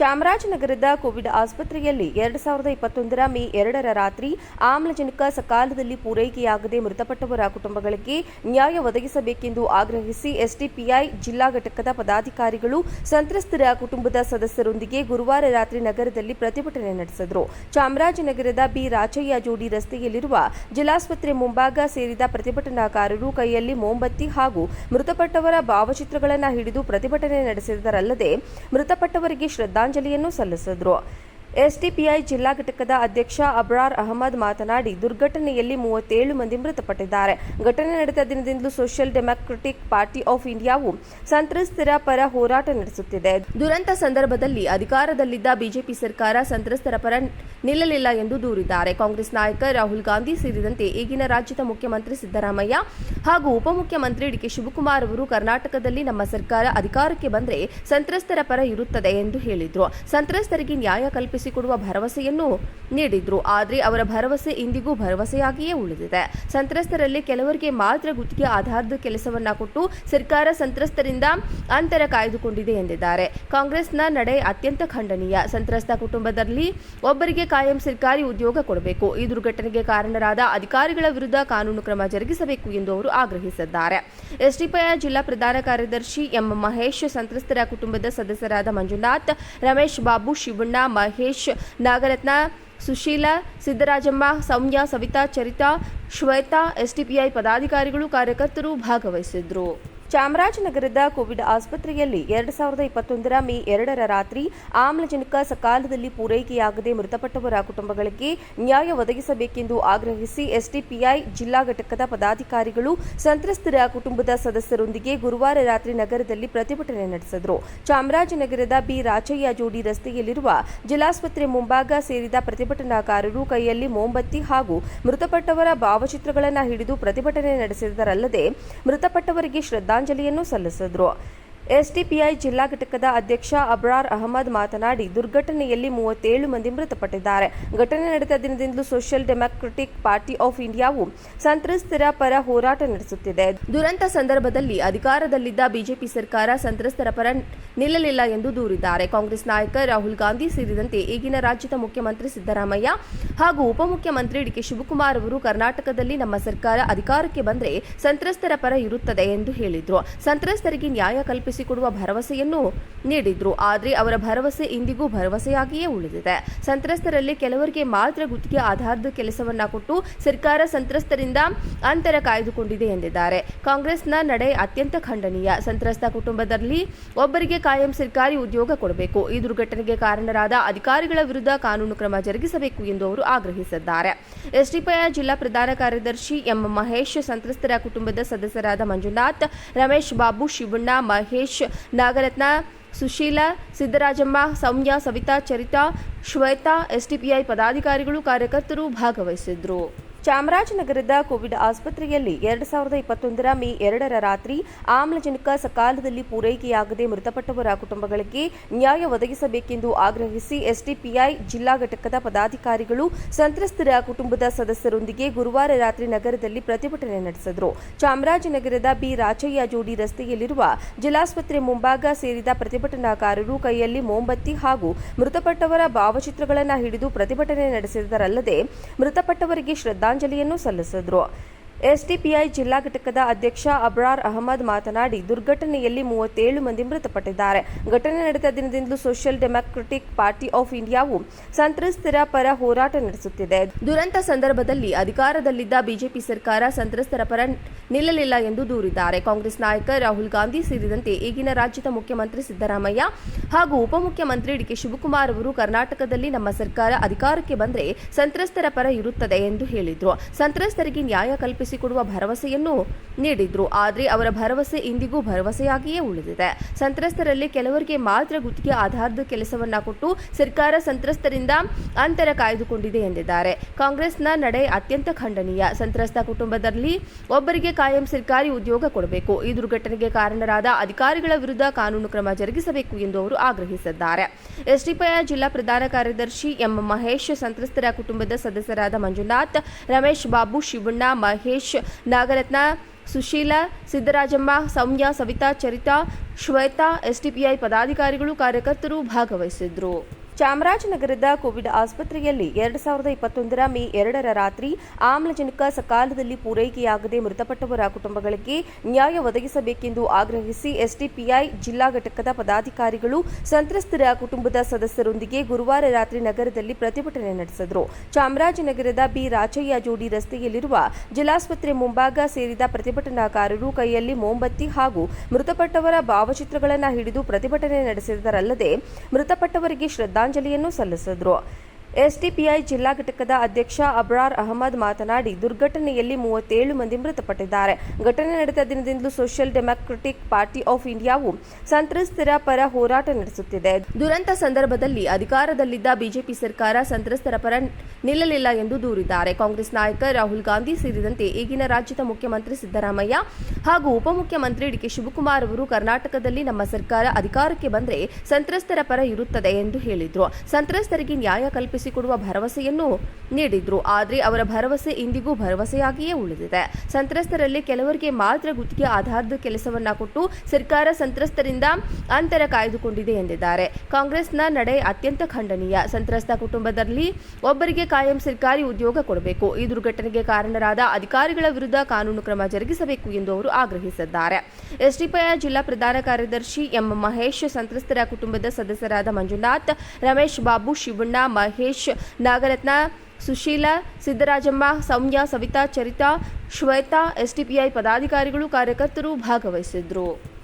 ಚಾಮರಾಜನಗರದ ಕೋವಿಡ್ ಆಸ್ಪತ್ರೆಯಲ್ಲಿ ಎರಡು ಸಾವಿರದ ಇಪ್ಪತ್ತೊಂದರ ಮೇ ಎರಡರ ರಾತ್ರಿ ಆಮ್ಲಜನಕ ಸಕಾಲದಲ್ಲಿ ಪೂರೈಕೆಯಾಗದೆ ಮೃತಪಟ್ಟವರ ಕುಟುಂಬಗಳಿಗೆ ನ್ಯಾಯ ಒದಗಿಸಬೇಕೆಂದು ಆಗ್ರಹಿಸಿ ಎಸ್ಡಿಪಿಐ ಜಿಲ್ಲಾ ಘಟಕದ ಪದಾಧಿಕಾರಿಗಳು ಸಂತ್ರಸ್ತರ ಕುಟುಂಬದ ಸದಸ್ಯರೊಂದಿಗೆ ಗುರುವಾರ ರಾತ್ರಿ ನಗರದಲ್ಲಿ ಪ್ರತಿಭಟನೆ ನಡೆಸಿದರು. ಚಾಮರಾಜನಗರದ ಬಿ. ರಾಚಯ್ಯ ಜೋಡಿ ರಸ್ತೆಯಲ್ಲಿರುವ ಜಿಲ್ಲಾಸ್ಪತ್ರೆ ಮುಂಭಾಗ ಸೇರಿದ ಪ್ರತಿಭಟನಾಕಾರರು ಕೈಯಲ್ಲಿ ಮೋಂಬತ್ತಿ ಹಾಗೂ ಮೃತಪಟ್ಟವರ ಭಾವಚಿತ್ರಗಳನ್ನು ಹಿಡಿದು ಪ್ರತಿಭಟನೆ ನಡೆಸಿದರಲ್ಲದೆ ಮೃತಪಟ್ಟವರಿಗೆ ಶ್ರದ್ಧಾಂಜಲಿಯನ್ನು ಸಲ್ಲಿಸಿದರು. ಎಸ್ಡಿಪಿಐ ಜಿಲ್ಲಾ ಘಟಕದ ಅಧ್ಯಕ್ಷ ಅಬ್ರಾರ್ ಅಹಮದ್ ಮಾತನಾಡಿ, ದುರ್ಘಟನೆಯಲ್ಲಿ ಮೂವತ್ತೇಳು ಮಂದಿ ಮೃತಪಟ್ಟಿದ್ದಾರೆ. ಘಟನೆ ನಡೆದ ದಿನದಿಂದಲೂ ಸೋಷಿಯಲ್ ಡೆಮಾಕ್ರೆಟಿಕ್ ಪಾರ್ಟಿ ಆಫ್ ಇಂಡಿಯಾವು ಸಂತ್ರಸ್ತರ ಪರ ಹೋರಾಟ ನಡೆಸುತ್ತಿದೆ. ದುರಂತ ಸಂದರ್ಭದಲ್ಲಿ ಅಧಿಕಾರದಲ್ಲಿದ್ದ ಬಿಜೆಪಿ ಸರ್ಕಾರ ಸಂತ್ರಸ್ತರ ಪರ ನಿಲ್ಲಲಿಲ್ಲ ಎಂದು ದೂರಿದ್ದಾರೆ. ಕಾಂಗ್ರೆಸ್ ನಾಯಕ ರಾಹುಲ್ ಗಾಂಧಿ ಸೇರಿದಂತೆ ಈಗಿನ ರಾಜ್ಯದ ಮುಖ್ಯಮಂತ್ರಿ ಸಿದ್ದರಾಮಯ್ಯ ಹಾಗೂ ಉಪಮುಖ್ಯಮಂತ್ರಿ ಡಿಕೆ ಶಿವಕುಮಾರ್ ಅವರು ಕರ್ನಾಟಕದಲ್ಲಿ ನಮ್ಮ ಸರ್ಕಾರ ಅಧಿಕಾರಕ್ಕೆ ಬಂದರೆ ಸಂತ್ರಸ್ತರ ಪರ ಇರುತ್ತದೆ ಎಂದು ಹೇಳಿದರು. ಸಂತ್ರಸ್ತರಿಗೆ ನ್ಯಾಯ ಕಲ್ಪಿಸಿಕೊಡುವ ಭರವಸೆಯನ್ನು ನೀಡಿದ್ರು. ಆದರೆ ಅವರ ಭರವಸೆ ಇಂದಿಗೂ ಭರವಸೆಯಾಗಿಯೇ ಉಳಿದಿದೆ. ಸಂತ್ರಸ್ತರಲ್ಲಿ ಕೆಲವರಿಗೆ ಮಾತ್ರ ಗುತ್ತಿಗೆ ಆಧಾರದ ಕೆಲಸವನ್ನ ಕೊಟ್ಟು ಸರ್ಕಾರ ಸಂತ್ರಸ್ತರಿಂದ ಅಂತರ ಕಾಯ್ದುಕೊಂಡಿದೆ ಎಂದಿದ್ದಾರೆ. ಕಾಂಗ್ರೆಸ್ನ ನಡೆ ಅತ್ಯಂತ ಖಂಡನೀಯ. ಸಂತ್ರಸ್ತ ಕುಟುಂಬದಲ್ಲಿ ಒಬ್ಬರಿಗೆ ಕಾಯಂ ಸರ್ಕಾರಿ ಉದ್ಯೋಗ ಕೊಡಬೇಕು. ಈ ದುರ್ಘಟನೆಗೆ ಕಾರಣರಾದ ಅಧಿಕಾರಿಗಳ ವಿರುದ್ಧ ಕಾನೂನು ಕ್ರಮ ಜರುಗಿಸಬೇಕು ಎಂದು ಅವರು ಆಗ್ರಹಿಸಿದ್ದಾರೆ. ಎಸ್ಡಿಪಿಐ ಜಿಲ್ಲಾ ಪ್ರಧಾನ ಕಾರ್ಯದರ್ಶಿ ಎಂ. ಮಹೇಶ್, ಸಂತ್ರಸ್ತರ ಕುಟುಂಬದ ಸದಸ್ಯರಾದ ಮಂಜುನಾಥ್, ರಮೇಶ್ ಬಾಬು, ಶಿವಣ್ಣ, ಮಹೇಶ್ ನಾಗರತ್ನ ಸುಶೀಲಾ ಸಿದ್ದರಾಜಮ್ಮ ಸೌಮ್ಯ ಸವಿತಾ ಚರಿತಾ ಶ್ವೇತಾ ಎಸ್ಡಿಪಿಐ ಪದಾಧಿಕಾರಿಗಳು ಕಾರ್ಯಕರ್ತರು ಭಾಗವಹಿಸಿದ್ರು. ಚಾಮರಾಜನಗರದ ಕೋವಿಡ್ ಆಸ್ಪತ್ರೆಯಲ್ಲಿ ಎರಡು ಸಾವಿರದ ಇಪ್ಪತ್ತೊಂದರ ಮೇ ಎರಡರ ರಾತ್ರಿ ಆಮ್ಲಜನಕ ಸಕಾಲದಲ್ಲಿ ಪೂರೈಕೆಯಾಗದೆ ಮೃತಪಟ್ಟವರ ಕುಟುಂಬಗಳಿಗೆ ನ್ಯಾಯ ಒದಗಿಸಬೇಕೆಂದು ಆಗ್ರಹಿಸಿ ಎಸ್ಡಿಪಿಐ ಜಿಲ್ಲಾ ಘಟಕದ ಪದಾಧಿಕಾರಿಗಳು ಸಂತ್ರಸ್ತರ ಕುಟುಂಬದ ಸದಸ್ಯರೊಂದಿಗೆ ಗುರುವಾರ ರಾತ್ರಿ ನಗರದಲ್ಲಿ ಪ್ರತಿಭಟನೆ ನಡೆಸಿದರು. ಚಾಮರಾಜನಗರದ ಬಿ. ರಾಚಯ್ಯ ಜೋಡಿ ರಸ್ತೆಯಲ್ಲಿರುವ ಜಿಲ್ಲಾಸ್ಪತ್ರೆ ಮುಂಭಾಗ ಸೇರಿದ ಪ್ರತಿಭಟನಾಕಾರರು ಕೈಯಲ್ಲಿ ಮೋಂಬತ್ತಿ ಹಾಗೂ ಮೃತಪಟ್ಟವರ ಭಾವಚಿತ್ರಗಳನ್ನು ಹಿಡಿದು ಪ್ರತಿಭಟನೆ ನಡೆಸಿದರಲ್ಲದೆ ಮೃತಪಟ್ಟವರಿಗೆ ಶ್ರದ್ಧಾಂಜಲಿಯನ್ನು ಸಲ್ಲಿಸಿದರು. ಎಸ್ಡಿಪಿಐ ಜಿಲ್ಲಾ ಘಟಕದ ಅಧ್ಯಕ್ಷ ಅಬ್ರಾರ್ ಅಹಮದ್ ಮಾತನಾಡಿ, ದುರ್ಘಟನೆಯಲ್ಲಿ ಮೂವತ್ತೇಳು ಮಂದಿ ಮೃತಪಟ್ಟಿದ್ದಾರೆ. ಘಟನೆ ನಡೆದ ದಿನದಿಂದಲೂ ಸೋಷಿಯಲ್ ಡೆಮಾಕ್ರೆಟಿಕ್ ಪಾರ್ಟಿ ಆಫ್ ಇಂಡಿಯಾವು ಸಂತ್ರಸ್ತರ ಪರ ಹೋರಾಟ ನಡೆಸುತ್ತಿದೆ. ದುರಂತ ಸಂದರ್ಭದಲ್ಲಿ ಅಧಿಕಾರದಲ್ಲಿದ್ದ ಬಿಜೆಪಿ ಸರ್ಕಾರ ಸಂತ್ರಸ್ತರ ಪರ ನಿಲ್ಲಲಿಲ್ಲ ಎಂದು ದೂರಿದ್ದಾರೆ. ಕಾಂಗ್ರೆಸ್ ನಾಯಕ ರಾಹುಲ್ ಗಾಂಧಿ ಸೇರಿದಂತೆ ಈಗಿನ ರಾಜ್ಯದ ಮುಖ್ಯಮಂತ್ರಿ ಸಿದ್ದರಾಮಯ್ಯ ಹಾಗೂ ಉಪಮುಖ್ಯಮಂತ್ರಿ ಡಿಕೆ ಶಿವಕುಮಾರ್ ಅವರು ಕರ್ನಾಟಕದಲ್ಲಿ ನಮ್ಮ ಸರ್ಕಾರ ಅಧಿಕಾರಕ್ಕೆ ಬಂದರೆ ಸಂತ್ರಸ್ತರ ಪರ ಇರುತ್ತದೆ ಎಂದು ಹೇಳಿದರು. ಸಂತ್ರಸ್ತರಿಗೆ ನ್ಯಾಯ ಕಲ್ಪಿಸಿಕೊಡುವ ಭರವಸೆಯನ್ನು ನೀಡಿದ್ರು. ಆದರೆ ಅವರ ಭರವಸೆ ಇಂದಿಗೂ ಭರವಸೆಯಾಗಿಯೇ ಉಳಿದಿದೆ. ಸಂತ್ರಸ್ತರಲ್ಲಿ ಕೆಲವರಿಗೆ ಮಾತ್ರ ಗುತ್ತಿಗೆ ಆಧಾರದ ಕೆಲಸವನ್ನ ಕೊಟ್ಟು ಸರ್ಕಾರ ಸಂತ್ರಸ್ತರಿಂದ ಅಂತರ ಕಾಯ್ದುಕೊಂಡಿದೆ ಎಂದಿದ್ದಾರೆ. ಕಾಂಗ್ರೆಸ್ನ ನಡೆ ಅತ್ಯಂತ ಖಂಡನೀಯ. ಸಂತ್ರಸ್ತ ಕುಟುಂಬದಲ್ಲಿ ಒಬ್ಬರಿಗೆ ಕಾಯಂ ಸರ್ಕಾರಿ ಉದ್ಯೋಗ ಕೊಡಬೇಕು. ಈ ದುರ್ಘಟನೆಗೆ ಕಾರಣರಾದ ಅಧಿಕಾರಿಗಳ ವಿರುದ್ಧ ಕಾನೂನು ಕ್ರಮ ಜರುಗಿಸಬೇಕು ಎಂದು ಅವರು ಆಗ್ರಹಿಸಿದ್ದಾರೆ. ಎಸ್ಡಿಪಿಐ ಜಿಲ್ಲಾ ಪ್ರಧಾನ ಕಾರ್ಯದರ್ಶಿ ಎಂ ಮಹೇಶ್, ಸಂತ್ರಸ್ತರ ಕುಟುಂಬದ ಸದಸ್ಯರಾದ ಮಂಜುನಾಥ್, ರಮೇಶ್ ಬಾಬು, ಶಿವಣ್ಣ, ಮಹೇಶ್ ನಾಗರತ್ನ ಸುಶೀಲಾ ಸಿದ್ದರಾಜಮ್ಮ ಸೌಮ್ಯ ಸವಿತಾ ಚರಿತಾ ಶ್ವೇತಾ ಎಸ್ಡಿಪಿಐ ಪದಾಧಿಕಾರಿಗಳು ಕಾರ್ಯಕರ್ತರು ಭಾಗವಹಿಸಿದ್ರು. ಚಾಮರಾಜನಗರದ ಕೋವಿಡ್ ಆಸ್ಪತ್ರೆಯಲ್ಲಿ ಎರಡು ಸಾವಿರದ ಇಪ್ಪತ್ತೊಂದರ ಮೇ ಎರಡರ ರಾತ್ರಿ ಆಮ್ಲಜನಕ ಸಕಾಲದಲ್ಲಿ ಪೂರೈಕೆಯಾಗದೆ ಮೃತಪಟ್ಟವರ ಕುಟುಂಬಗಳಿಗೆ ನ್ಯಾಯ ಒದಗಿಸಬೇಕೆಂದು ಆಗ್ರಹಿಸಿ ಎಸ್ಡಿಪಿಐ ಜಿಲ್ಲಾ ಘಟಕದ ಪದಾಧಿಕಾರಿಗಳು ಸಂತ್ರಸ್ತರ ಕುಟುಂಬದ ಸದಸ್ಯರೊಂದಿಗೆ ಗುರುವಾರ ರಾತ್ರಿ ನಗರದಲ್ಲಿ ಪ್ರತಿಭಟನೆ ನಡೆಸಿದರು. ಚಾಮರಾಜನಗರದ ಬಿ ರಾಚಯ್ಯ ಜೋಡಿ ರಸ್ತೆಯಲ್ಲಿರುವ ಜಿಲ್ಲಾಸ್ಪತ್ರೆ ಮುಂಭಾಗ ಸೇರಿದ ಪ್ರತಿಭಟನಾಕಾರರು ಕೈಯಲ್ಲಿ ಮೋಂಬತ್ತಿ ಹಾಗೂ ಮೃತಪಟ್ಟವರ ಭಾವಚಿತ್ರಗಳನ್ನು ಹಿಡಿದು ಪ್ರತಿಭಟನೆ ನಡೆಸಿದರಲ್ಲದೆ ಮೃತಪಟ್ಟವರಿಗೆ ಶ್ರದ್ಧಾಂಜಲಿಯನ್ನು ಸಲ್ಲಿಸಿದರು. ಎಸ್ಡಿಪಿಐ ಜಿಲ್ಲಾ ಘಟಕದ ಅಧ್ಯಕ್ಷ ಅಬ್ರಾರ್ ಅಹಮದ್ ಮಾತನಾಡಿ, ದುರ್ಘಟನೆಯಲ್ಲಿ ಮೂವತ್ತೇಳು ಮಂದಿ ಮೃತಪಟ್ಟಿದ್ದಾರೆ. ಘಟನೆ ನಡೆದ ದಿನದಿಂದಲೂ ಸೋಷಿಯಲ್ ಡೆಮಾಕ್ರೆಟಿಕ್ ಪಾರ್ಟಿ ಆಫ್ ಇಂಡಿಯಾವು ಸಂತ್ರಸ್ತರ ಪರ ಹೋರಾಟ ನಡೆಸುತ್ತಿದೆ. ದುರಂತ ಸಂದರ್ಭದಲ್ಲಿ ಅಧಿಕಾರದಲ್ಲಿದ್ದ ಬಿಜೆಪಿ ಸರ್ಕಾರ ಸಂತ್ರಸ್ತರ ಪರ ನಿಲ್ಲಲಿಲ್ಲ ಎಂದು ದೂರಿದ್ದಾರೆ. ಕಾಂಗ್ರೆಸ್ ನಾಯಕ ರಾಹುಲ್ ಗಾಂಧಿ ಸೇರಿದಂತೆ ಈಗಿನ ರಾಜ್ಯದ ಮುಖ್ಯಮಂತ್ರಿ ಸಿದ್ದರಾಮಯ್ಯ ಹಾಗೂ ಉಪಮುಖ್ಯಮಂತ್ರಿ ಡಿಕೆ ಶಿವಕುಮಾರ್ ಅವರು ಕರ್ನಾಟಕದಲ್ಲಿ ನಮ್ಮ ಸರ್ಕಾರ ಅಧಿಕಾರಕ್ಕೆ ಬಂದರೆ ಸಂತ್ರಸ್ತರ ಪರ ಇರುತ್ತದೆ ಎಂದು ಹೇಳಿದರು. ಸಂತ್ರಸ್ತರಿಗೆ ನ್ಯಾಯ ಕಲ್ಪಿಸಿಕೊಡುವ ಭರವಸೆಯನ್ನು ನೀಡಿದ್ರು. ಆದರೆ ಅವರ ಭರವಸೆ ಇಂದಿಗೂ ಭರವಸೆಯಾಗಿಯೇ ಉಳಿದಿದೆ. ಸಂತ್ರಸ್ತರಲ್ಲಿ ಕೆಲವರಿಗೆ ಮಾತ್ರ ಗುತ್ತಿಗೆ ಆಧಾರದ ಕೆಲಸವನ್ನ ಕೊಟ್ಟು ಸರ್ಕಾರ ಸಂತ್ರಸ್ತರಿಂದ ಅಂತರ ಕಾಯ್ದುಕೊಂಡಿದೆ ಎಂದಿದ್ದಾರೆ. ಕಾಂಗ್ರೆಸ್ನ ನಡೆ ಅತ್ಯಂತ ಖಂಡನೀಯ. ಸಂತ್ರಸ್ತ ಕುಟುಂಬದಲ್ಲಿ ಒಬ್ಬರಿಗೆ ಕಾಯಂ ಸರ್ಕಾರಿ ಉದ್ಯೋಗ ಕೊಡಬೇಕು. ಈ ದುರ್ಘಟನೆಗೆ ಕಾರಣರಾದ ಅಧಿಕಾರಿಗಳ ವಿರುದ್ಧ ಕಾನೂನು ಕ್ರಮ ಜರುಗಿಸಬೇಕು ಎಂದು ಅವರು ಆಗ್ರಹಿಸಿದ್ದಾರೆ. ಎಸ್ಡಿಪಿಐ ಜಿಲ್ಲಾ ಪ್ರಧಾನ ಕಾರ್ಯದರ್ಶಿ ಎಂ. ಮಹೇಶ್, ಸಂತ್ರಸ್ತರ ಕುಟುಂಬದ ಸದಸ್ಯರಾದ ಮಂಜುನಾಥ್, ರಮೇಶ್ ಬಾಬು, ಶಿವಣ್ಣ, ಮಹೇಶ್ ನಾಗರತ್ನ ಸುಶೀಲಾ ಸಿದ್ದರಾಜಮ್ಮ ಸೌಮ್ಯ ಸವಿತಾ ಚರಿತಾ ಶ್ವೇತಾ ಎಸ್ಡಿಪಿಐ ಪದಾಧಿಕಾರಿಗಳು ಕಾರ್ಯಕರ್ತರು ಭಾಗವಹಿಸಿದ್ರು. ಚಾಮರಾಜನಗರದ ಕೋವಿಡ್ ಆಸ್ಪತ್ರೆಯಲ್ಲಿ ಎರಡು ಸಾವಿರದ ಇಪ್ಪತ್ತೊಂದರ ಮೇ ಎರಡರ ರಾತ್ರಿ ಆಮ್ಲಜನಕ ಸಕಾಲದಲ್ಲಿ ಪೂರೈಕೆಯಾಗದೆ ಮೃತಪಟ್ಟವರ ಕುಟುಂಬಗಳಿಗೆ ನ್ಯಾಯ ಒದಗಿಸಬೇಕೆಂದು ಆಗ್ರಹಿಸಿ ಎಸ್ಡಿಪಿಐ ಜಿಲ್ಲಾ ಘಟಕದ ಪದಾಧಿಕಾರಿಗಳು ಸಂತ್ರಸ್ತರ ಕುಟುಂಬದ ಸದಸ್ಯರೊಂದಿಗೆ ಗುರುವಾರ ರಾತ್ರಿ ನಗರದಲ್ಲಿ ಪ್ರತಿಭಟನೆ ನಡೆಸಿದರು. ಚಾಮರಾಜನಗರದ ಬಿ. ರಾಚಯ್ಯ ಜೋಡಿ ರಸ್ತೆಯಲ್ಲಿರುವ ಜಿಲ್ಲಾಸ್ಪತ್ರೆ ಮುಂಭಾಗ ಸೇರಿದ ಪ್ರತಿಭಟನಾಕಾರರು ಕೈಯಲ್ಲಿ ಮೋಂಬತ್ತಿ ಹಾಗೂ ಮೃತಪಟ್ಟವರ ಭಾವಚಿತ್ರಗಳನ್ನು ಹಿಡಿದು ಪ್ರತಿಭಟನೆ ನಡೆಸಿದರಲ್ಲದೆ ಮೃತಪಟ್ಟವರಿಗೆ ಶ್ರದ್ಧಾಂಜಲಿಯನ್ನು ಸಲ್ಲಿಸಿದರು. ಎಸ್ಡಿಪಿಐ ಜಿಲ್ಲಾ ಘಟಕದ ಅಧ್ಯಕ್ಷ ಅಬ್ರಾರ್ ಅಹಮದ್ ಮಾತನಾಡಿ, ದುರ್ಘಟನೆಯಲ್ಲಿ ಮೂವತ್ತೇಳು ಮಂದಿ ಮೃತಪಟ್ಟಿದ್ದಾರೆ. ಘಟನೆ ನಡೆದ ದಿನದಿಂದಲೂ ಸೋಷಿಯಲ್ ಡೆಮಾಕ್ರೆಟಿಕ್ ಪಾರ್ಟಿ ಆಫ್ ಇಂಡಿಯಾವು ಸಂತ್ರಸ್ತರ ಪರ ಹೋರಾಟ ನಡೆಸುತ್ತಿದೆ. ದುರಂತ ಸಂದರ್ಭದಲ್ಲಿ ಅಧಿಕಾರದಲ್ಲಿದ್ದ ಬಿಜೆಪಿ ಸರ್ಕಾರ ಸಂತ್ರಸ್ತರ ಪರ ನಿಲ್ಲಲಿಲ್ಲ ಎಂದು ದೂರಿದ್ದಾರೆ. ಕಾಂಗ್ರೆಸ್ ನಾಯಕ ರಾಹುಲ್ ಗಾಂಧಿ ಸೇರಿದಂತೆ ಈಗಿನ ರಾಜ್ಯದ ಮುಖ್ಯಮಂತ್ರಿ ಸಿದ್ದರಾಮಯ್ಯ ಹಾಗೂ ಉಪಮುಖ್ಯಮಂತ್ರಿ ಡಿಕೆ ಶಿವಕುಮಾರ್ ಅವರು ಕರ್ನಾಟಕದಲ್ಲಿ ನಮ್ಮ ಸರ್ಕಾರ ಅಧಿಕಾರಕ್ಕೆ ಬಂದರೆ ಸಂತ್ರಸ್ತರ ಪರ ಇರುತ್ತದೆ ಎಂದು ಹೇಳಿದರು. ಸಂತ್ರಸ್ತರಿಗೆ ನ್ಯಾಯ ಕಲ್ಪಿಸಿಕೊಡುವ ಭರವಸೆಯನ್ನು ನೀಡಿದ್ರು. ಆದರೆ ಅವರ ಭರವಸೆ ಇಂದಿಗೂ ಭರವಸೆಯಾಗಿಯೇ ಉಳಿದಿದೆ. ಸಂತ್ರಸ್ತರಲ್ಲಿ ಕೆಲವರಿಗೆ ಮಾತ್ರ ಗುತ್ತಿಗೆ ಆಧಾರದ ಕೆಲಸವನ್ನ ಕೊಟ್ಟು ಸರ್ಕಾರ ಸಂತ್ರಸ್ತರಿಂದ ಅಂತರ ಕಾಯ್ದುಕೊಂಡಿದೆ ಎಂದಿದ್ದಾರೆ. ಕಾಂಗ್ರೆಸ್ನ ನಡೆ ಅತ್ಯಂತ ಖಂಡನೀಯ. ಸಂತ್ರಸ್ತ ಕುಟುಂಬದಲ್ಲಿ ಒಬ್ಬರಿಗೆ ಕಾಯಂ ಸರ್ಕಾರಿ ಉದ್ಯೋಗ ಕೊಡಬೇಕು. ಈ ದುರ್ಘಟನೆಗೆ ಕಾರಣರಾದ ಅಧಿಕಾರಿಗಳ ವಿರುದ್ಧ ಕಾನೂನು ಕ್ರಮ ಜರುಗಿಸಬೇಕು ಎಂದು ಅವರು ಆಗ್ರಹಿಸಿದ್ದಾರೆ. ಎಸ್ಡಿಪಿಐ ಜಿಲ್ಲಾ ಪ್ರಧಾನ ಕಾರ್ಯದರ್ಶಿ ಎಂ ಮಹೇಶ್, ಸಂತ್ರಸ್ತರ ಕುಟುಂಬದ ಸದಸ್ಯರಾದ ಮಂಜುನಾಥ್, ರಮೇಶ್ ಬಾಬು, ಶಿವಣ್ಣ, ಮಹೇಶ್ ನಾಗರತ್ನ ಸುಶೀಲಾ ಸಿದ್ದರಾಜಮ್ಮ ಸೌಮ್ಯ ಸವಿತಾ ಚರಿತಾ ಶ್ವೇತಾ ಎಸ್ಡಿಪಿಐ ಪದಾಧಿಕಾರಿಗಳು ಕಾರ್ಯಕರ್ತರು ಭಾಗವಹಿಸಿದ್ರು.